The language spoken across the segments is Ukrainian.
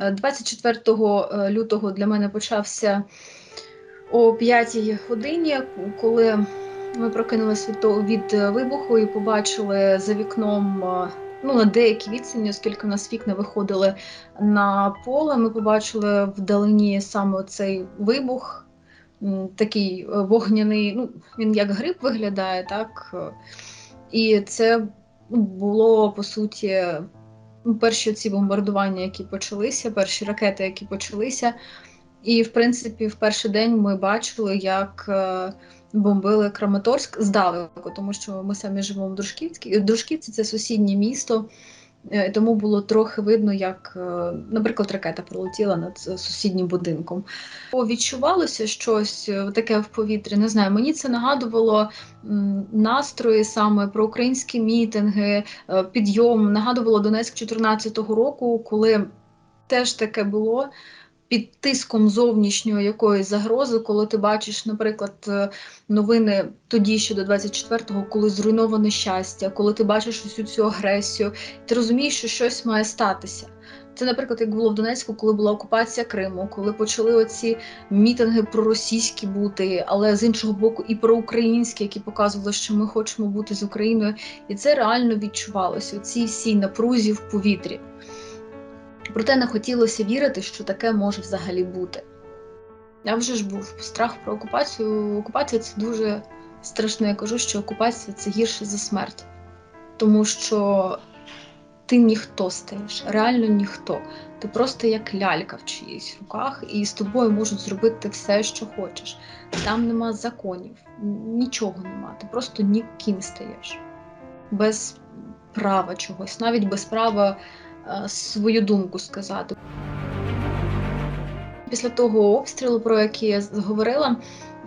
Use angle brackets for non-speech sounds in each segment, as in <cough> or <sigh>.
Е, 24 е, лютого для мене почався о 5 годині, коли ми прокинулися від, від е, вибуху і побачили за вікном е, ну, на деякі відстані, оскільки в нас вікна виходили на поле. Ми побачили вдалині саме цей вибух, такий вогняний, ну, він як гриб виглядає, так? І це було по суті перші ці бомбардування, які почалися, перші ракети, які почалися. І, в принципі, в перший день ми бачили, як е, бомбили Краматорськ здалеку, тому що ми самі живемо в Дружківській. Дружківці це сусіднє місто, тому було трохи видно, як, е, наприклад, ракета пролетіла над е, сусіднім будинком. Відчувалося щось е, таке в повітрі. Не знаю, мені це нагадувало настрої саме про українські мітинги, е, підйом. Нагадувало Донецьк 2014 року, коли теж таке було. Під тиском зовнішньої якоїсь загрози, коли ти бачиш, наприклад, е, новини тоді ще до 24-го, коли зруйноване щастя, коли ти бачиш усю цю агресію, ти розумієш, що щось має статися. Це, наприклад, як було в Донецьку, коли була окупація Криму, коли почали оці мітинги проросійські бути, але з іншого боку, і проукраїнські, які показували, що ми хочемо бути з Україною, і це реально відчувалося у цій всій напрузі в повітрі. Проте не хотілося вірити, що таке може взагалі бути. Я вже ж був страх про окупацію. Окупація це дуже страшно. Я кажу, що окупація це гірше за смерть, тому що ти ніхто стаєш, реально ніхто. Ти просто як лялька в чиїсь руках, і з тобою можуть зробити все, що хочеш. Там нема законів, нічого нема. Ти просто ніким стаєш без права чогось, навіть без права свою думку сказати. Після того обстрілу, про який я говорила,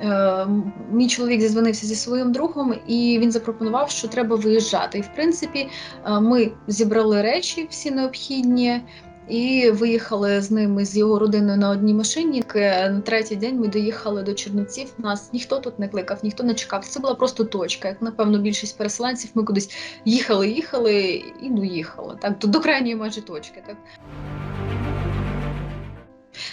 е, мій чоловік зізвонився зі своїм другом, і він запропонував, що треба виїжджати. І в принципі, е, ми зібрали речі всі необхідні. І виїхали з ними з його родиною на одній машині. На третій день ми доїхали до Чернівців. Нас ніхто тут не кликав, ніхто не чекав. Це була просто точка. Як напевно більшість переселенців, ми кудись їхали, їхали і доїхали. Так до крайньої майже точки. Так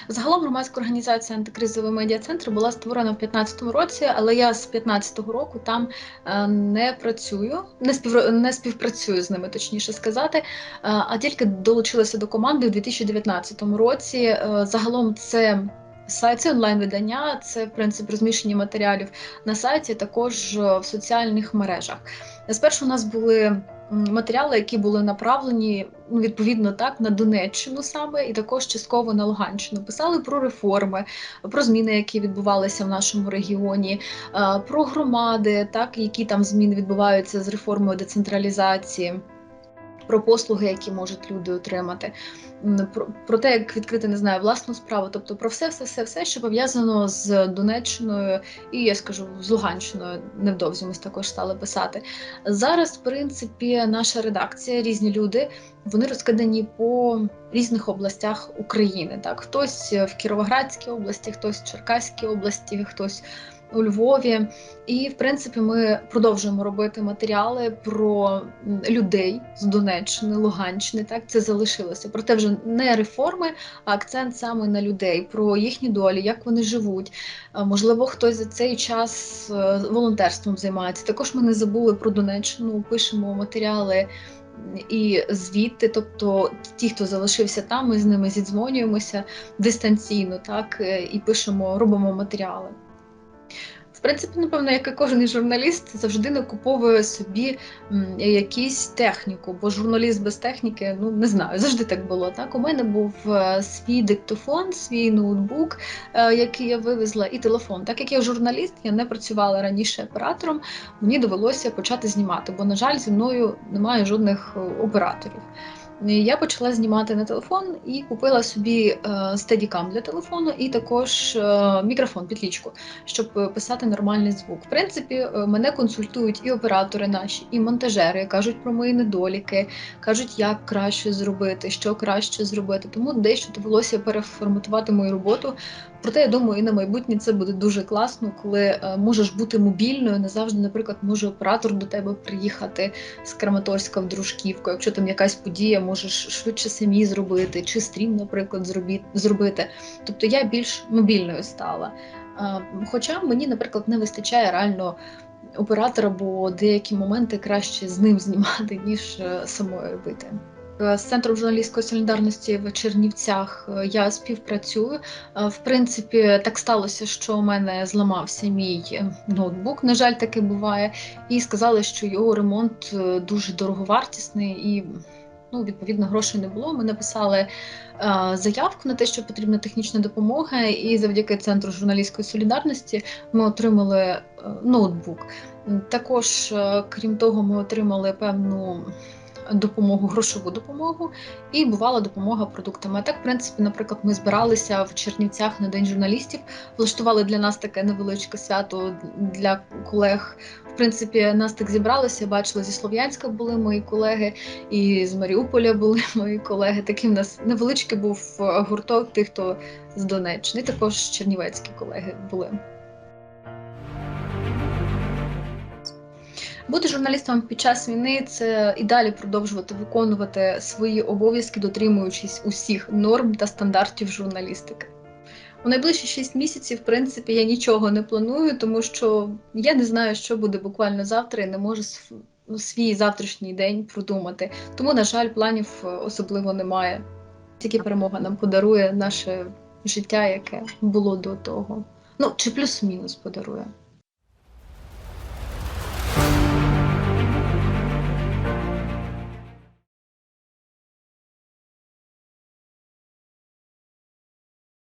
Загалом громадська організація антикризовий медіа-центр була створена в 2015 році, але я з 2015 року там е, не працюю, не, спів, не співпрацюю з ними, точніше сказати, е, а тільки долучилася до команди у 2019 році. Е, Загалом це сайт, це онлайн-видання, це принцип розміщення матеріалів на сайті, також в соціальних мережах. Спершу у нас були матеріали, які були направлені ну, відповідно так на Донеччину саме, і також частково на Луганщину. Писали про реформи, про зміни, які відбувалися в нашому регіоні, е, про громади, так які там зміни відбуваються з реформою децентралізації. Про послуги, які можуть люди отримати, про, про те, як відкрити не знаю власну справу, тобто про все, все, все, все, що пов'язано з Донеччиною, і я скажу з Луганщиною. Невдовзі ми також стали писати. Зараз, в принципі, наша редакція, різні люди, вони розкидані по різних областях України. Так, хтось в Кіровоградській області, хтось в Черкаській області, хтось у Львові. І, в принципі, ми продовжуємо робити матеріали про людей з Донеччини, Луганщини. Так, це залишилося. Проте вже не реформи, а акцент саме на людей, про їхні долі, як вони живуть. Можливо, хтось за цей час е, волонтерством займається. Також ми не забули про Донеччину, пишемо матеріали і звідти, тобто ті, хто залишився там, ми з ними зідзвонюємося дистанційно, так е, і пишемо, робимо матеріали. В принципі, напевно, як і кожен журналіст, завжди накуповує собі якусь техніку, бо журналіст без техніки, ну не знаю, завжди так було. Так, у мене був е, свій диктофон, свій ноутбук, е, який я вивезла, і телефон. Так як я журналіст, я не працювала раніше оператором, мені довелося почати знімати, бо, на жаль, зі мною немає жодних е, операторів. І Я почала знімати на телефон і купила собі е, стедікам для телефону і також е, мікрофон, підлічку, щоб е, писати нормальний звук. В принципі, е, мене консультують і оператори наші, і монтажери, кажуть про мої недоліки, кажуть, як краще зробити, що краще зробити. Тому дещо довелося переформатувати мою роботу, Проте я думаю, і на майбутнє це буде дуже класно, коли е, можеш бути мобільною. Не завжди, наприклад, може оператор до тебе приїхати з Краматорська в Дружківку. Якщо там якась подія, можеш швидше самі зробити, чи стрім, наприклад, зробити. Тобто я більш мобільною стала. Е, Хоча мені, наприклад, не вистачає реально оператора, бо деякі моменти краще з ним знімати, ніж е, самою робити. Е, З центром журналістської солідарності в Чернівцях е, я співпрацюю. Е, В принципі, так сталося, що у мене зламався мій ноутбук. На жаль, таке буває. І сказали, що його ремонт дуже дороговартісний і. Ну, відповідно, грошей не було. Ми написали е, заявку на те, що потрібна технічна допомога, і завдяки центру журналістської солідарності ми отримали е, ноутбук. Також, е, крім того, ми отримали певну допомогу, грошову допомогу, і бувала допомога продуктами. А так, в принципі, наприклад, ми збиралися в Чернівцях на День журналістів, влаштували для нас таке невеличке свято для колег. В принципі, нас так зібралося. Бачила, зі Слов'янська були мої колеги, і з Маріуполя були <laughs> мої колеги. Такий в нас невеличкий був е, гурток тих, хто з Донеччини. Також чернівецькі колеги були. Бути журналістом під час війни це і далі продовжувати виконувати свої обов'язки, дотримуючись усіх норм та стандартів журналістики. У найближчі 6 місяців, в принципі, я нічого не планую, тому що я не знаю, що буде буквально завтра, і не можу ну, свій завтрашній день продумати. Тому, на жаль, планів е, особливо немає. Тільки перемога нам подарує наше життя, яке було до того. Ну, чи плюс-мінус подарує.